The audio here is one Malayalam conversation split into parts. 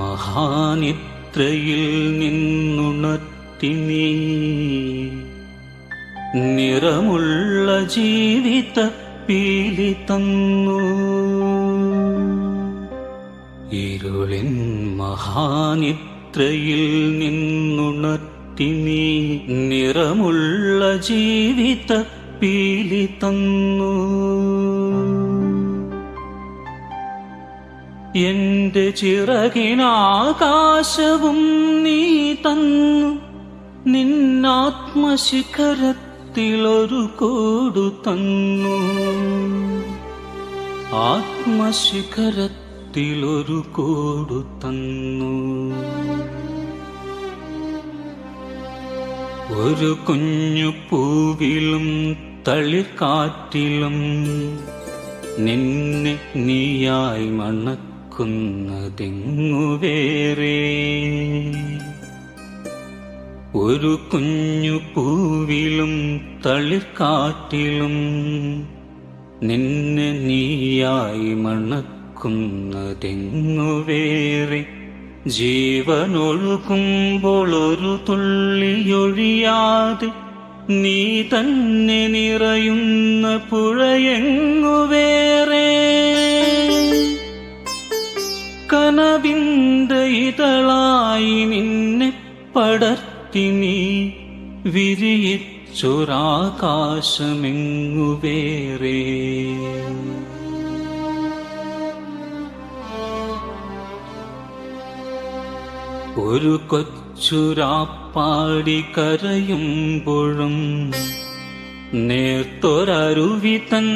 മഹാനിദ്രയിൽ നിന്നുണർത്തി നിറമുള്ള ജീവിത പീലി തന്നു. ഇരുളിൻ മഹാനിത്രയിൽ നിന്നുണർത്തി നിറമുള്ള ജീവിത പീലി തന്നു. എന്റെ ചിറകിനാകാശവും നീ തന്നു. നിന്നാത്മശിഖരത്തിലൊരു കൂടു തന്നു. ആത്മശിഖരത്തിലൊരു കൂടു തന്നു. ഒരു കുഞ്ഞു പൂവിലും തളിർക്കാറ്റിലും നിന്നെ നീയായി മണക്കുന്നതെങ്ങു വേറെ? ഒരു കുഞ്ഞു പൂവിലും തളിർക്കാറ്റിലും നിന്നെ നീയായി മണക്കുന്നതെങ്ങു വേറെ? ജീവനൊഴുകുമ്പോൾ ഒരു തുള്ളിയൊഴിയാതെ നീ തന്നെ നിറയുന്ന പുഴയെങ്ങു വേറെ കനവിന്റെ ഇതളായി നിന്നെ പടർത്തി നീ വിരിയിച്ചൊരാകാശമെങ്ങുവേറെ ഒരു കൊച്ചുരാപ്പാടി കരയുമ്പോഴും നേർത്തൊരരുവി തൻ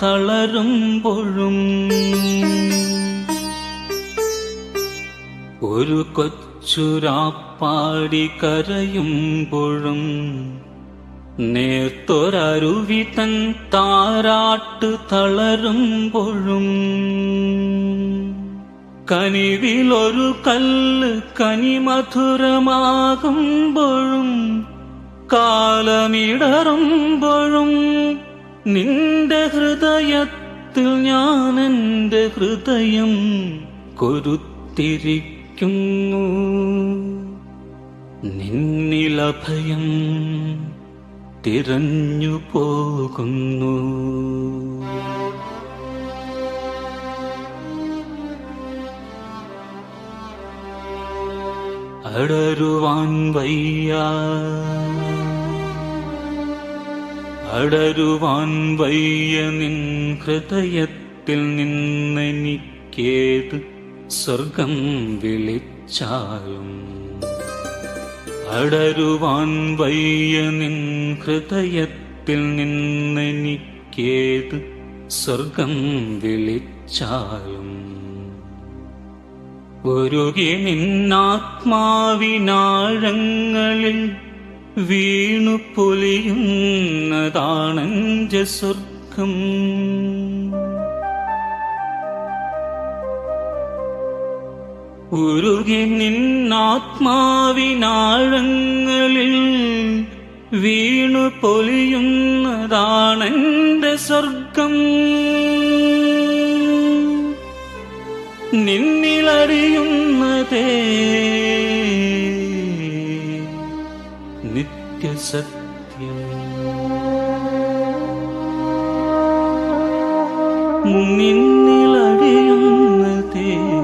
തളരുമ്പോഴും ഒരു കൊച്ചുരാപ്പാടി കരയുമ്പോഴും നേർത്തൊരരുവി തൻ താരാട്ട് തളരുമ്പോഴും കനിവിലൊരു കല്ല് കനിമധുരമാകുമ്പോഴും കാലമിടറുമ്പോഴും നിന്റെ ഹൃദയത്തിൽ ഞാൻ എന്റെ ഹൃദയം കൊരുത്തിരിക്കുന്നു നിന്നിലഭയം തിരഞ്ഞു പോകുന്നു. അടരുവാൻ വയ്യ. അടരുവാൻ വയ്യ നിൻ ഹൃദയത്തിൽ നിന്നെനിക്കേത് സ്വർഗം വിളിച്ചാലും അടരുവാൻ വയ്യ നിൻ ഹൃദയത്തിൽ നിന്നെനിക്കേത് സ്വർഗം വിളിച്ചാലും. ഒരുകി നിന്നാത്മാവിനാഴങ്ങളിൽ വീണു പൊലിയുന്നതാണെഞ്ച സ്വർഗം. ഉരുകി നിന്നാത്മാവിനാഴങ്ങളിൽ വീണു പൊലിയുന്നതാണെന്റെ സ്വർഗം. നിന്നിലറിയുന്നതേ നിത്യസത്യം. നിന്നിലറിയുന്നതേ